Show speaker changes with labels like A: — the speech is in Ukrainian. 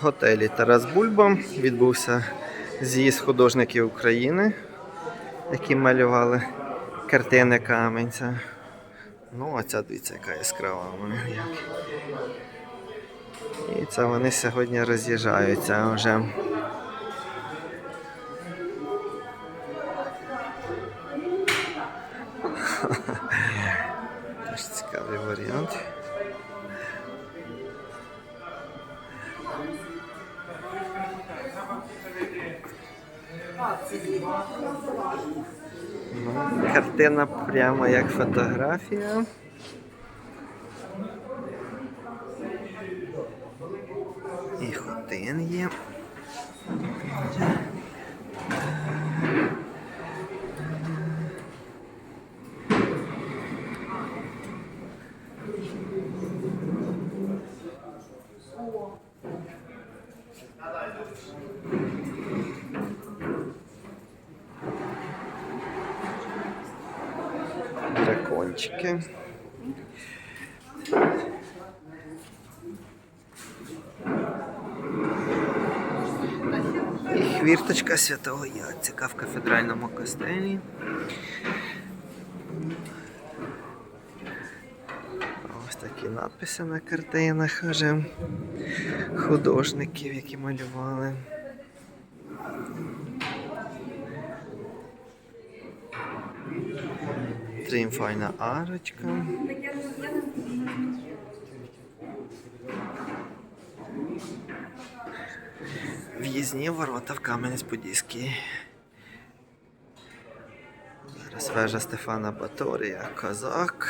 A: Готелі Тарас Бульба відбувся з'їзд художників України, які малювали картини Каменця. Ну, а ця дивіться, яка яскрава. І це вони сьогодні роз'їжджаються вже. Теж цікавий варіант. Картина прямо як фотографія. І хотин є. Дракончики. І хвірточка святого Яцика в кафедральному костелі. Ось такі надписи на картинах вже художників, які малювали. Тріумфальна арочка. В'їзні ворота в Кам'янець-Подільський. Зараз вежа Стефана Баторія, козак.